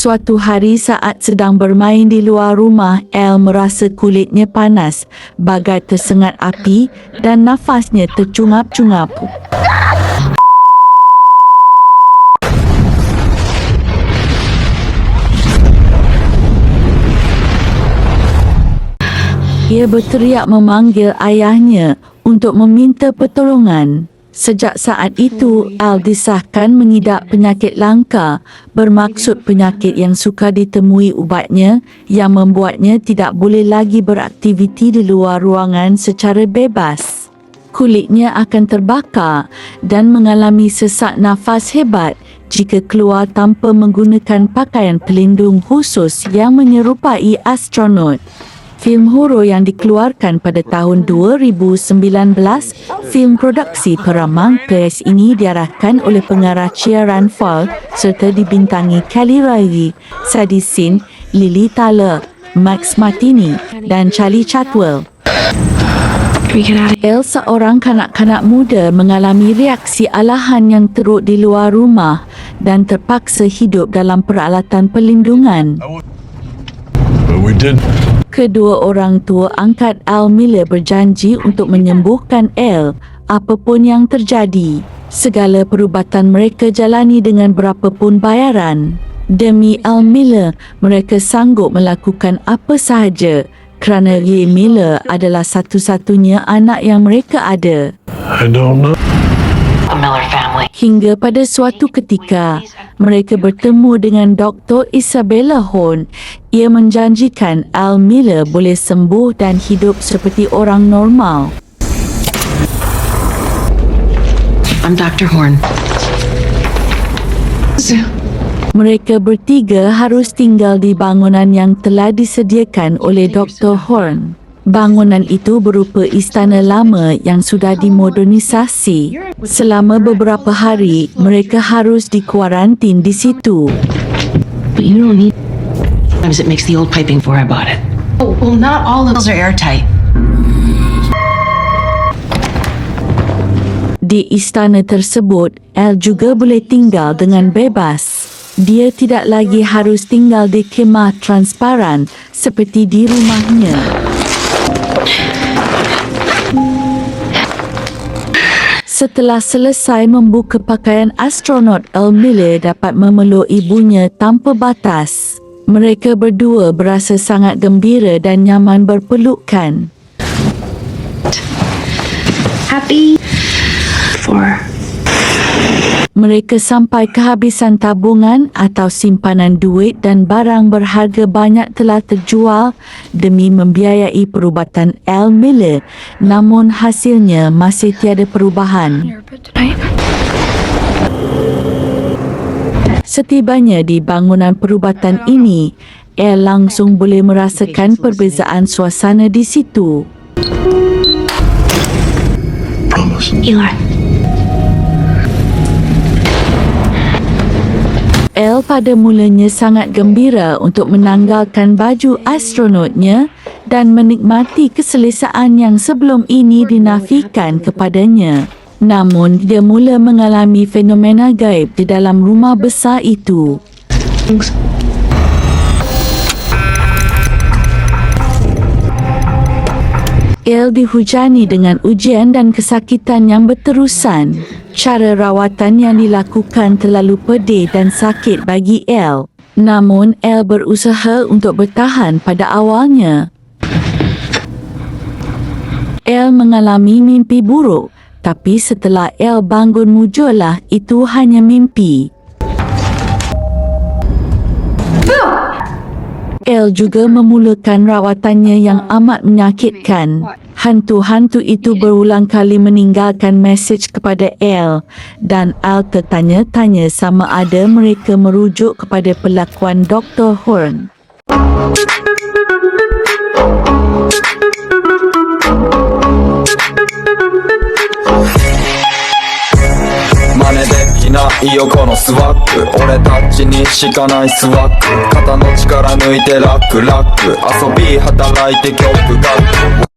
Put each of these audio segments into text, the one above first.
suatu hari saat sedang bermain di luar rumah, El merasa kulitnya panas, bagai tersengat api dan nafasnya tercungap-cungap. Ia berteriak memanggil ayahnya untuk meminta pertolongan. Sejak saat itu, Al disahkan mengidap penyakit langka bermaksud penyakit yang suka ditemui ubatnya yang membuatnya tidak boleh lagi beraktiviti di luar ruangan secara bebas. Kulitnya akan terbakar dan mengalami sesak nafas hebat jika keluar tanpa menggunakan pakaian pelindung khusus yang menyerupai astronot. Film horor yang dikeluarkan pada tahun 2019, film produksi peramang PS ini diarahkan oleh pengarah Chia Ranfal serta dibintangi Kelly Riley, Sadie Sin, Lily Tyler, Max Martini dan Charlie Chatwell. El seorang kanak-kanak muda mengalami reaksi alahan yang teruk di luar rumah dan terpaksa hidup dalam peralatan perlindungan. But we did. Kedua orang tua angkat Al Miller berjanji untuk menyembuhkan El apapun yang terjadi. Segala perubatan mereka jalani dengan berapapun bayaran. Demi Al Miller, mereka sanggup melakukan apa sahaja kerana Ray Miller adalah satu-satunya anak yang mereka ada. I don't know. The Miller family. Hingga pada suatu ketika, mereka bertemu dengan Dr. Isabella Horn. Ia menjanjikan Al Miller boleh sembuh dan hidup seperti orang normal. I'm Dr. Horn. Mereka bertiga harus tinggal di bangunan yang telah disediakan oleh Dr. Horn. Bangunan itu berupa istana lama yang sudah dimodernisasi. Selama beberapa hari, mereka harus dikuarantin di situ. But you don't need. Sometimes it makes the old piping before I bought it. Oh, well, not all of those are airtight. Di istana tersebut, El juga boleh tinggal dengan bebas. Dia tidak lagi harus tinggal di kemah transparan seperti di rumahnya. Setelah selesai membuka pakaian astronot, El Miller dapat memeluk ibunya tanpa batas. Mereka berdua berasa sangat gembira dan nyaman berpelukan. Happy. For. Mereka sampai kehabisan tabungan atau simpanan duit dan barang berharga banyak telah terjual demi membiayai perubatan Al Miller namun hasilnya masih tiada perubahan. Setibanya di bangunan perubatan ini, El langsung boleh merasakan perbezaan suasana di situ. Promise. Pada mulanya sangat gembira untuk menanggalkan baju astronotnya dan menikmati keselesaan yang sebelum ini dinafikan kepadanya. Namun, dia mula mengalami fenomena gaib di dalam rumah besar itu. El dihujani dengan ujian dan kesakitan yang berterusan. Cara rawatan yang dilakukan terlalu pedih dan sakit bagi El. Namun, El berusaha untuk bertahan pada awalnya. El mengalami mimpi buruk, tapi setelah El bangun mujulah itu hanya mimpi. El juga memulakan rawatannya yang amat menyakitkan. Hantu-hantu itu berulang kali meninggalkan mesej kepada El dan Al tertanya-tanya sama ada mereka merujuk kepada pelakuan Dr. Horn. 真似できないよこのスワック俺たちにしかないスワック肩の力抜いてラックラック遊び働いて曲が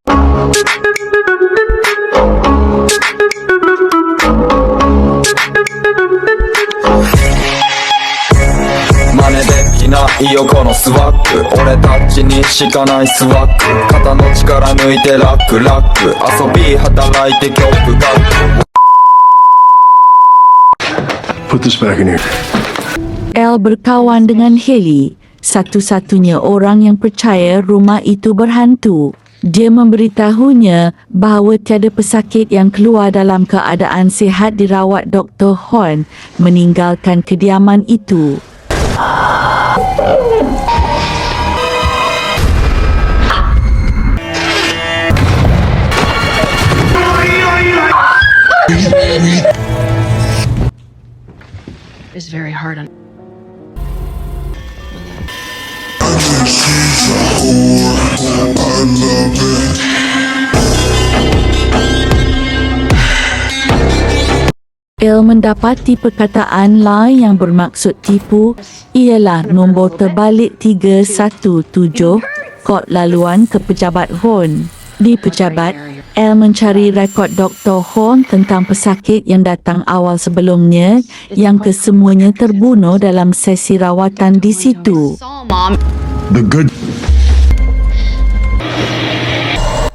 真似できな いよこのスワッグ俺たちにしかないスワッグ肩の力抜いてラックラック遊び働いて曲楽 Put this back in here. Al berkawan dengan Haley, satu-satunya orang yang percaya rumah itu berhantu. Dia memberitahunya bahawa tiada pesakit yang keluar dalam keadaan sihat dirawat Dr. Horn meninggalkan kediaman itu. It's very hard on. I love it. El mendapati perkataan lain yang bermaksud tipu ialah nombor terbalik 317 kod laluan ke pejabat Horn. Di pejabat, El mencari rekod Dr. Horn tentang pesakit yang datang awal sebelumnya yang kesemuanya terbunuh dalam sesi rawatan di situ. The good.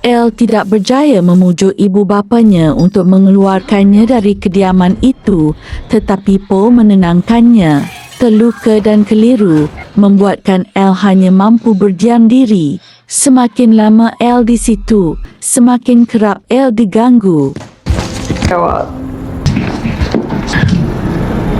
El tidak berjaya memujuk ibu bapanya untuk mengeluarkannya dari kediaman itu, tetapi Po menenangkannya. Terluka dan keliru membuatkan El hanya mampu berdiam diri. Semakin lama El di situ, semakin kerap El diganggu. up.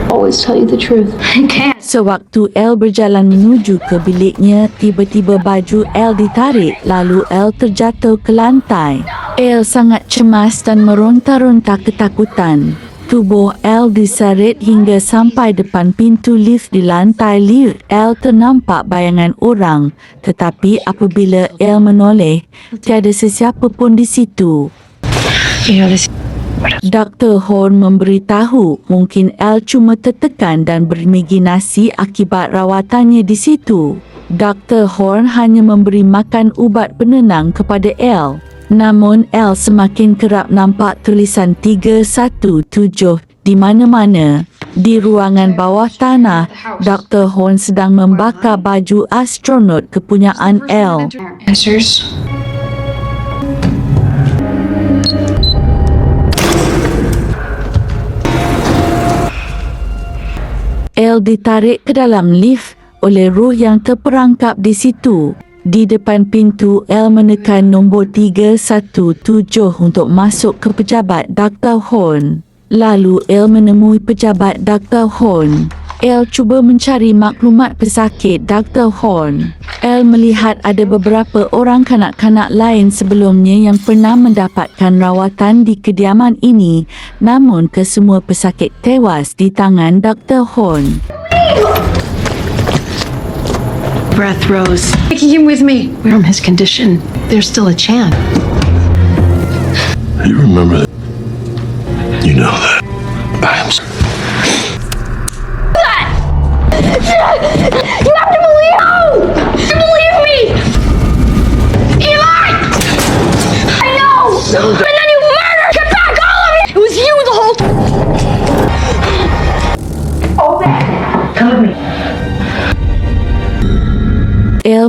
Always tell you the truth. I can't. Sewaktu El berjalan menuju ke biliknya, tiba-tiba baju El ditarik lalu El terjatuh ke lantai. El sangat cemas dan meronta-ronta ketakutan. Tubuh El diseret hingga sampai depan pintu lift di lantai lift. El ternampak bayangan orang, tetapi apabila El menoleh, tiada sesiapa pun di situ. Know, this. Dr. Horn memberitahu mungkin Al cuma tertekan dan berimaginasi akibat rawatannya di situ. Dr. Horn hanya memberi makan ubat penenang kepada Al. Namun Al semakin kerap nampak tulisan 317 di mana-mana. Di ruangan bawah tanah, Dr. Horn sedang membakar baju astronot kepunyaan Al. El ditarik ke dalam lift oleh roh yang terperangkap di situ. Di depan pintu, El menekan nombor 317 untuk masuk ke pejabat Dr. Horn. Lalu El menemui pejabat Dr. Horn. El cuba mencari maklumat pesakit Dr. Horn. El melihat ada beberapa orang kanak-kanak lain sebelumnya yang pernah mendapatkan rawatan di kediaman ini namun kesemua pesakit tewas di tangan Dr. Horn. Breath rose. Taking him with me. From his condition, there's still a chance. You remember that? You know that. I'm s- You have to believe no! You believe me! Eli! I know!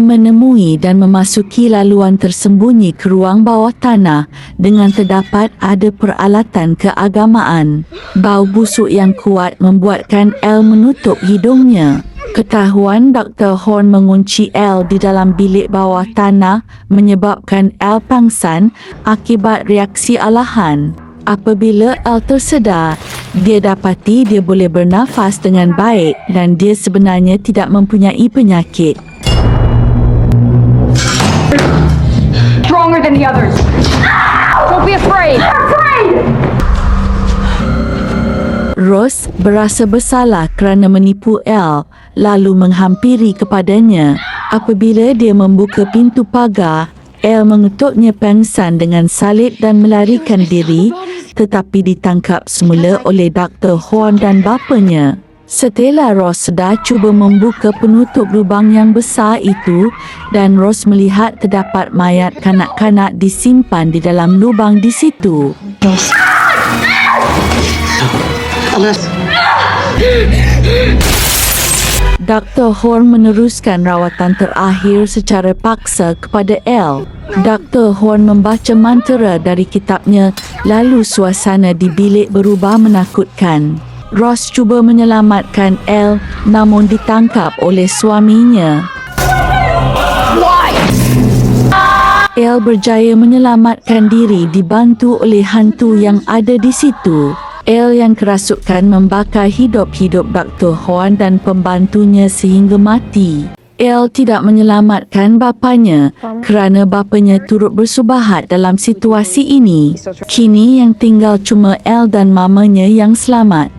Menemui dan memasuki laluan tersembunyi ke ruang bawah tanah dengan terdapat ada peralatan keagamaan. Bau busuk yang kuat membuatkan El menutup hidungnya. Ketahuan Dr. Horn mengunci El di dalam bilik bawah tanah menyebabkan El pangsan akibat reaksi alahan. Apabila El tersedar, dia dapati dia boleh bernafas dengan baik dan dia sebenarnya tidak mempunyai penyakit. Stronger than the others! Don't be afraid! I'm afraid! Rose berasa bersalah kerana menipu El lalu menghampiri kepadanya. Apabila dia membuka pintu pagar, El mengetuknya pengsan dengan salib dan melarikan diri tetapi ditangkap semula oleh Dr. Horn dan bapanya. Setelah Ross sedar cuba membuka penutup lubang yang besar itu dan Ross melihat terdapat mayat kanak-kanak disimpan di dalam lubang di situ. Dr. Horn meneruskan rawatan terakhir secara paksa kepada L. Dr. Horn membaca mantra dari kitabnya lalu suasana di bilik berubah menakutkan. Ross cuba menyelamatkan L namun ditangkap oleh suaminya. El berjaya menyelamatkan diri dibantu oleh hantu yang ada di situ. El yang kerasukan membakar hidup-hidup Dr. Horn dan pembantunya sehingga mati. El tidak menyelamatkan bapanya kerana bapanya turut bersubahat dalam situasi ini. Kini yang tinggal cuma El dan mamanya yang selamat.